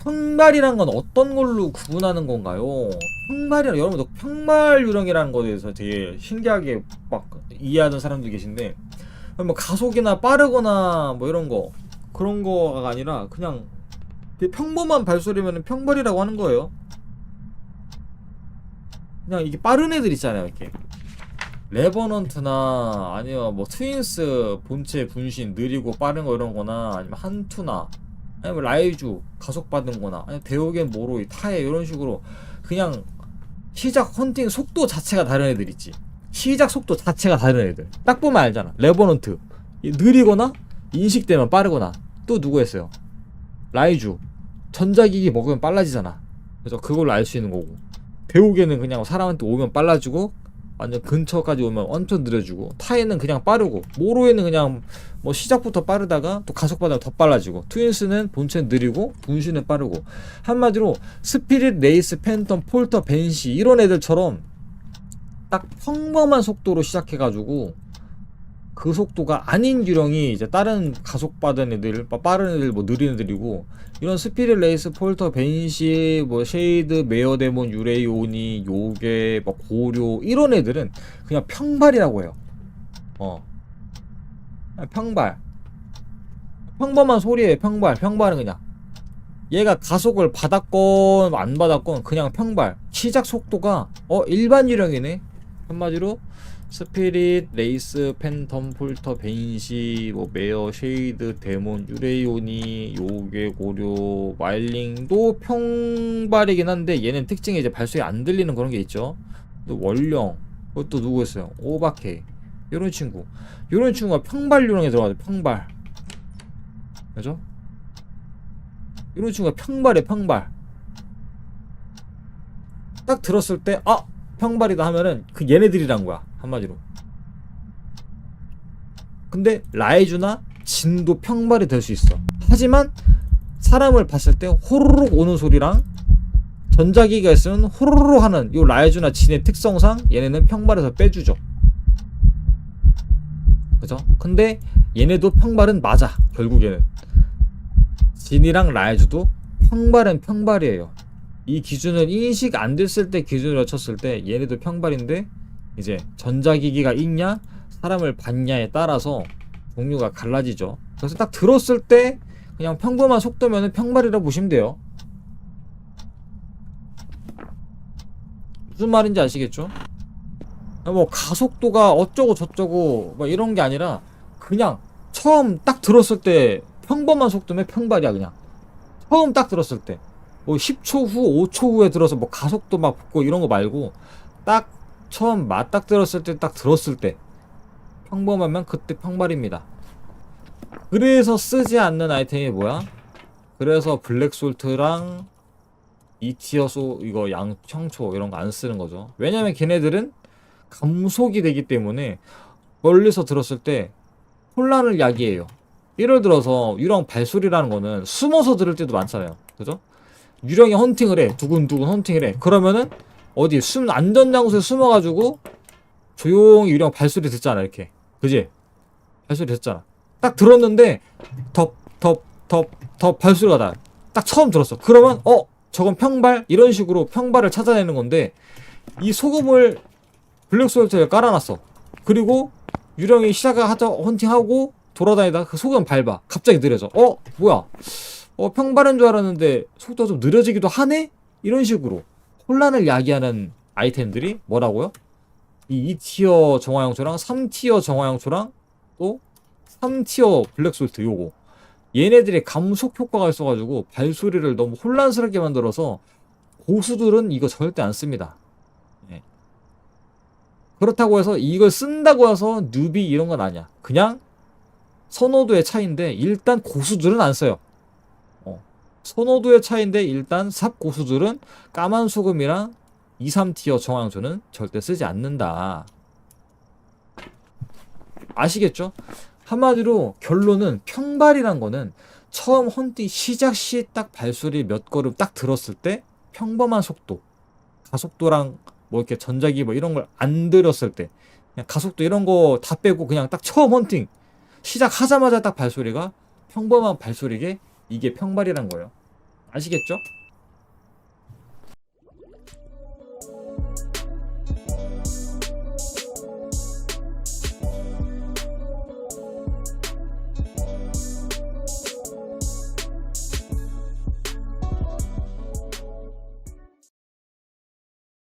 평발이란 건 어떤 걸로 구분하는 건가요? 평발이란 여러분들 평발 유령이라는 거에 대해서 되게 신기하게 막 이해하는 사람도 계신데 뭐 가속이나 빠르거나 뭐 이런 거 그런 거가 아니라 그냥 평범한 발소리면 평발이라고 하는 거예요. 그냥 이게 빠른 애들 있잖아요, 이렇게. 레버넌트나 아니면 뭐 트윈스 본체 분신 느리고 빠른 거 이런 거나 아니면 한투나 아니면 라이주 가속받은 거나. 아니면 대오겐 모로이 타에 이런 식으로 그냥 시작 헌팅 속도 자체가 다른 애들 있지. 시작 속도 자체가 다른 애들. 딱 보면 알잖아. 레버넌트. 이 느리거나 인식되면 빠르거나 또 누구 했어요? 라이주 전자기기 먹으면 빨라지잖아. 그래서 그걸로 알 수 있는 거고. 대오겐은 그냥 사람한테 오면 빨라지고 완전 근처까지 오면 엄청 느려지고 타에는 그냥 빠르고 모로에는 그냥 뭐 시작부터 빠르다가 또 가속받아 더 빨라지고 트윈스는 본체는 느리고 분신은 빠르고. 한마디로 스피릿 레이스 팬텀 폴터 벤시 이런 애들처럼 딱 평범한 속도로 시작해가지고 그 속도가 아닌 유령이 이제 다른 가속받은 애들 빠- 빠른 애들 뭐 느린 애들이고 이런 스피릿 레이스 폴터 벤시 뭐 쉐이드 메어데몬 유레이오니 요게 뭐 고료 이런 애들은 그냥 평발이라고 해요. 어. 평발. 평범한 소리예요 평발. 평발은 그냥. 얘가 가속을 받았건 안 받았건 그냥 평발. 시작 속도가 어 일반 유령이네. 한마디로 스피릿, 레이스, 팬텀, 폴터, 벤시, 뭐 메어, 쉐이드, 데몬, 유레이오니, 요괴, 고료, 마일링도 평발이긴 한데 얘는 특징이 이제 발소리 안 들리는 그런 게 있죠. 또 원령, 그것도 누구였어요? 오바케, 이런 친구, 이런 친구가 평발 유령에 들어가죠. 평발, 그죠? 이런 친구가 평발에 평발. 딱 들었을 때, 아 평발이다 하면은 그 얘네들이란 거야 한마디로. 근데 라이주나 진도 평발이 될 수 있어. 하지만 사람을 봤을 때 호로록 오는 소리랑 전자기가 있으면 호로록 하는 요 라이주나 진의 특성상 얘네는 평발에서 빼주죠. 그죠? 근데 얘네도 평발은 맞아. 결국에는 진이랑 라이주도 평발은 평발이에요. 이 기준은 인식 안 됐을 때 기준으로 쳤을 때 얘네도 평발인데 이제 전자기기가 있냐 사람을 봤냐에 따라서 종류가 갈라지죠. 그래서 딱 들었을 때 그냥 평범한 속도면은 평발이라 보시면 돼요. 무슨 말인지 아시겠죠? 뭐 가속도가 어쩌고 저쩌고 뭐 이런 게 아니라 그냥 처음 딱 들었을 때 평범한 속도면 평발이야 그냥 처음 딱 들었을 때 뭐 10초 후, 5초 후에 들어서 뭐 가속도 막 붙고 이런 거 말고 딱 처음 맞딱 들었을 때 딱 들었을 때 평범하면 그때 평발입니다. 그래서 쓰지 않는 아이템이 뭐야? 그래서 블랙솔트랑 이티어소 이거 양 청초 이런 거 안 쓰는 거죠. 왜냐면 걔네들은 감속이 되기 때문에 멀리서 들었을 때 혼란을 야기해요. 예를 들어서 유령 발소리라는 거는 숨어서 들을 때도 많잖아요. 그죠? 유령이 헌팅을 해. 두근두근 헌팅을 해. 그러면은 어디 숨 안전 장소에 숨어가지고 조용히 유령 발소리 듣잖아 이렇게. 그지? 발소리 듣잖아. 딱 들었는데 덥 덥 덥 덥 발소리가 나. 딱 처음 들었어. 그러면 어 저건 평발 이런 식으로 평발을 찾아내는 건데 이 소금을 블랙 솔트에 깔아놨어. 그리고 유령이 시작하자 헌팅하고 돌아다니다 그 소금 밟아. 갑자기 느려져. 어 뭐야? 어 평발인 줄 알았는데 속도가 좀 느려지기도 하네? 이런 식으로 혼란을 야기하는 아이템들이 뭐라고요? 이 2티어 정화영초랑 3티어 정화영초랑 또 3티어 블랙솔트 요거 얘네들의 감속 효과가 있어가지고 발소리를 너무 혼란스럽게 만들어서 고수들은 이거 절대 안 씁니다. 예. 그렇다고 해서 이걸 쓴다고 해서 뉴비 이런 건 아니야. 그냥 선호도의 차이인데 일단 고수들은 안 써요. 어. 선호도의 차이인데 일단 삽 고수들은 까만 소금이랑 2, 3티어 정황조는 절대 쓰지 않는다. 아시겠죠? 한마디로 결론은 평발이란 거는 처음 헌팅 시작 시 딱 발소리 몇 걸음 딱 들었을 때 평범한 속도 가속도랑 뭐 이렇게 전자기 뭐 이런 걸 안 들었을 때 그냥 가속도 이런 거 다 빼고 그냥 딱 처음 헌팅 시작하자마자 딱 발소리가 평범한 발소리게 이게 평발이란 거예요. 아시겠죠?